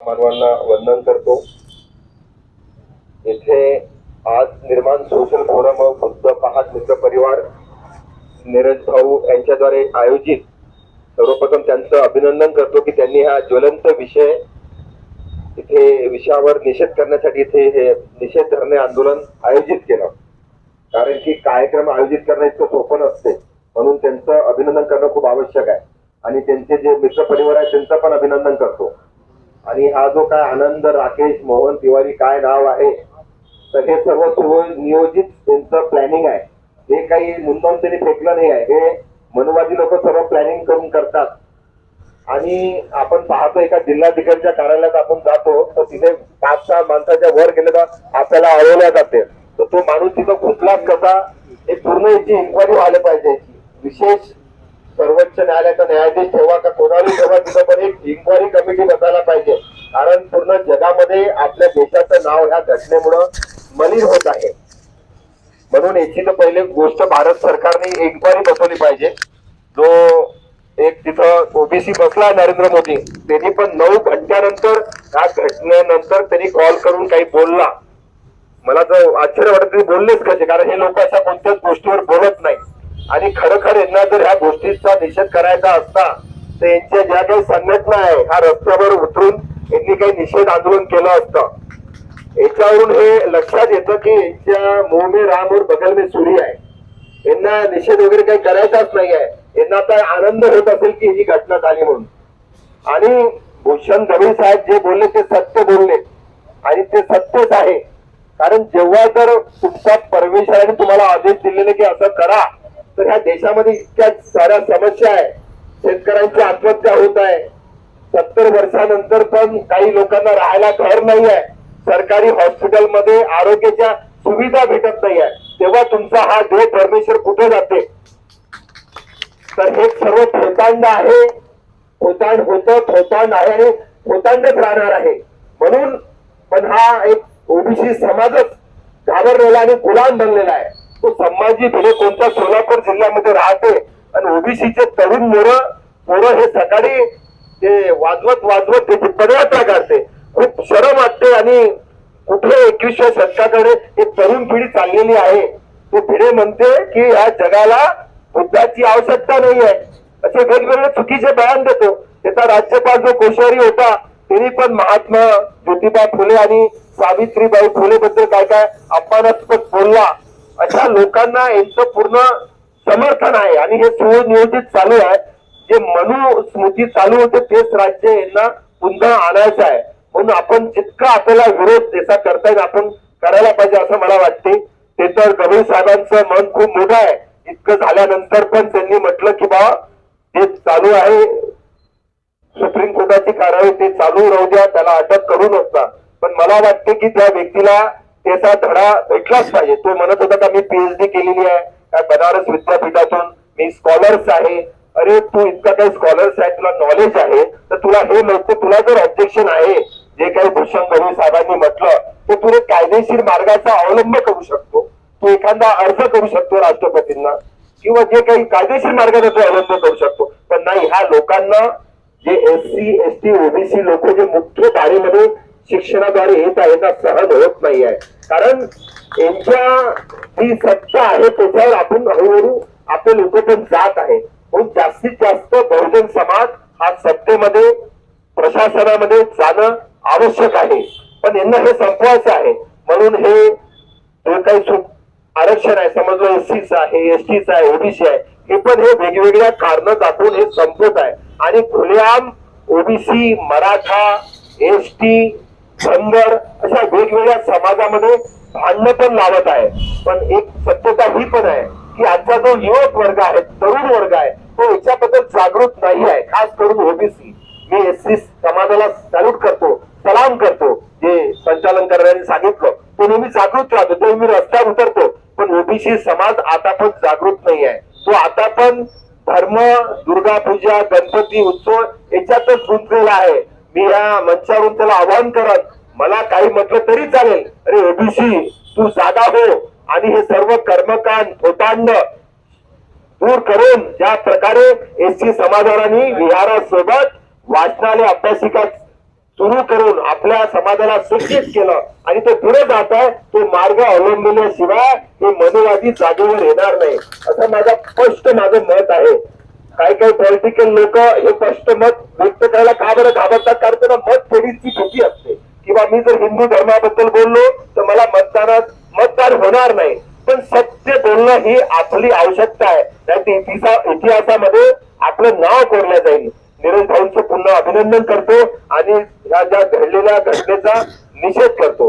मानवांना वंदन करतो. येथे आज निर्माण सोशल फोरम व बुद्ध पहाट मित्र परिवार नीरज भाऊ यांच्याद्वारे आयोजित सर्वप्रथम त्यांचं अभिनंदन करतो की त्यांनी हा ज्वलंत विषय इथे विषयावर निषेध करण्यासाठी इथे हे निषेध धरणे आंदोलन आयोजित केलं. कारण की कार्यक्रम आयोजित करणं इतकं सोपं नसते. म्हणून त्यांचं अभिनंदन करणं खूप आवश्यक आहे. आणि त्यांचे जे मित्र परिवार आहे त्यांचं पण अभिनंदन करतो. आणि हा जो काय आनंद राकेश मोहन तिवारी काय नाव आहे तर हे सर्व सुनियोजित त्यांचं प्लॅनिंग आहे. हे काही मुद्दाम त्यांनी फेकलं नाही आहे हे मनुवादी लोक सर्व प्लॅनिंग करून करतात. आणि आपण पाहतो एका जिल्हाधिकाऱ्यांच्या कार्यालयात आपण जातो तर तिथे पाच सहा माणसाच्या वर गेले तर आपल्याला अडवल्या जाते तर तो माणूस तिथं घुसलाच कसा हे पूर्ण याची इन्क्वायरी व्हायला पाहिजे. विशेष सर्वोच्च न्यायालयाचा न्यायाधीश ठेवा का? कोणाला ठेवा तिथं पण एक इन्क्वायरी कमिटी बसायला पाहिजे. कारण पूर्ण जगामध्ये आपल्या देशाचं नाव ह्या घटनेमुळं मलिन होत आहे. म्हणून याची तर पहिले गोष्ट भारत सरकारने इन्क्वायरी बसवली पाहिजे. जो एक तिथं ओबीसी बसला नरेंद्र मोदी त्यांनी पण नऊ घंट्यानंतर या घटनेनंतर त्यांनी कॉल करून काही बोलला. मला तर आश्चर्य वाटत बोललेच कसे कारण हे लोक अशा कोणत्याच गोष्टीवर बोलत नाही आणि खरोखर यांना जर ह्या गोष्टीचा निषेध करायचा असता तर यांच्या ज्या काही संघटना आहे ह्या रस्त्यावर उतरून यांनी काही निषेध आंदोलन केलं असतं. याच्यावरून हे लक्षात येतं की यांच्या मोह में राम और बगल में सूर्य आहे. यांना निषेध वगैरे काही करायचाच नाही आहे. यांना आता आनंद होत असेल की ही घटना झाली म्हणून. आणि भूषण दबे साहेब जे बोलले ते सत्य बोलले. आणि ते सत्यच आहे. कारण जेव्हा जर तुमचा परमेश्वराने तुम्हाला आदेश दिलेले की असं करा तर ह्या देशामध्ये इतक्या साऱ्या समस्या आहे. शेतकऱ्यांची आत्महत्या होत आहे. सत्तर वर्षानंतर पण काही लोकांना राहायला घर नाही आहे सरकारी हॉस्पिटलमध्ये आरोग्याच्या सुविधा भेटत नाही आहे तेव्हा तुमचा हा देह परमेश्वर कुठे जाते? तर हे सर्व थोतांड आहे. थोतांड होतं थोतांड आहे आणि थोतांडच राहणार आहे. म्हणून पण हा एक ओबीसी समाजच घाबरलेला आणि गुलाम बनलेला आहे. तो संभाजी भिले कोणत्या सोलापूर जिल्ह्यामध्ये राहते? आणि ओबीसीचे तरुण मोरं पोरं हे सकाळी ते वाजवत वाजवत त्याची पदयात्रा काढते. खूप शरम वाटते आणि कुठे एकविसव्या शतकाकडे एक तरुण पिढी चाललेली आहे. तो भिडे म्हणते की या जगाला बुद्धाची आवश्यकता नाही आहे असे वेगवेगळे चुकीचे बयान देतो. त्याचा राज्यपाल जो कोश्यारी होता त्यांनी पण महात्मा ज्योतिबा फुले आणि सावित्रीबाई फुले बद्दल काय काय अपमानास्पद बोलला. अशा लोकांना यांचं पूर्ण समर्थन आहे. आणि हे सुनियोजित चालू आहे. जे मनु स्मृती चालू होते तेच राज्य यांना पुन्हा आणायचं आहे. म्हणून आपण जितका आपल्याला विरोध त्याचा करता येईल आपण करायला पाहिजे असं मला वाटते. ते तर गभीर साहेबांचं मन खूप मोठं आहे. इतकं झाल्यानंतर पण त्यांनी म्हटलं की बा जे चालू आहे. सुप्रीम कोर्टाची कारवाई ते चालू राहू द्या त्याला अटक करू नसता पण मला वाटते की त्या व्यक्तीला त्याचा धडा भेटलाच पाहिजे. तो म्हणत होता का मी पीएचडी केलेली आहे काय बनारस विद्यापीठातून मी स्कॉलर्स आहे. अरे तू इतका काही स्कॉलर्स आहे तुला नॉलेज आहे तर तुला हे मिळतं तुला जर ऑब्जेक्शन आहे जे काही भूषण गवळी साहेबांनी म्हटलं तर तू एक कायदेशीर मार्गाचा अवलंब करू शकतो. तू एखादा अर्ज करू शकतो राष्ट्रपतींना किंवा जे काही कायदेशीर मार्गाचा तो अवलंब करू शकतो. पण नाही ह्या लोकांना जे S C S T OBC लोक जे मुख्य धारेमध्ये शिक्षणाद्वारे येत आहेत सहज होत नाही आहे. कारण यांच्या जी सत्ता आहे त्याच्यावर आपण हळूहळू आपले लोक पण जात आहे म्हणून जास्तीत जास्त बहुजन समाज हा सत्तेमध्ये प्रशासनामध्ये जाणं आवश्यक आहे. पण यांना हे संपवायचं आहे. म्हणून हे जे काही आरक्षण आहे समजलं एससीचं आहे एसटीच आहे ओबीसी आहे हे पण हे वेगवेगळ्या कारण दाखवून हे संपत आहे. आणि खुलेआम OBC Maratha S T Dhangar अशा वेगवेगळ्या समाजामध्ये भांडणं पण लावत आहे. पण एक सत्यता ही पण आहे की आजचा जो युवक वर्ग आहे तरुण वर्ग आहे तो याच्याबद्दल जागृत नाही आहे. खास करून ओबीसी. मी एस समाजाला सॅल्यूट करतो सलाम करतो जे संचालन करणाऱ्यांनी सांगितलं. तो नेहमी जागृत राहतो तो नेहमी रस्त्यावर उतरतो. पण ओबीसी समाज आता पण जागृत नाही आहे. तो आता पण धर्म दुर्गा पूजा गणपती उत्सव याच्यातच गुंतलेला आहे. मी या मंचावरून त्याला आवाहन करत मला काही म्हटलं तरी चालेल. अरे ओबीसी तू जागा हो आणि हे सर्व कर्मकांड थोतांड दूर करून ज्या प्रकारे एसटी समाजारांनी विहारासोबत वाचनालय अभ्यासिका सुरू करून आपल्या समाजाला शिक्षित केलं आणि ते पुढे जात आहे तो मार्ग अवलंबल्याशिवाय हे मनुवादी जागेवर येणार नाही. असं माझं स्पष्ट माझं मत आहे. काही काही पॉलिटिकल लोक हे स्पष्ट मत व्यक्त करायला का बरं घाबरतात? कारण त्यांना मत फेरीची भीती असते. किंवा मी जर हिंदू धर्माबद्दल बोललो तर मला मतदानात मतदार होणार नाही. पण सत्य बोलणं ही आपली आवश्यकता आहे. नाही इतिहासामध्ये आपलं नाव कोरलं जाईल. नीरज भाऊंचं पुन्हा अभिनंदन करतो आणि या ज्या घडलेल्या घटनेचा निषेध करतो.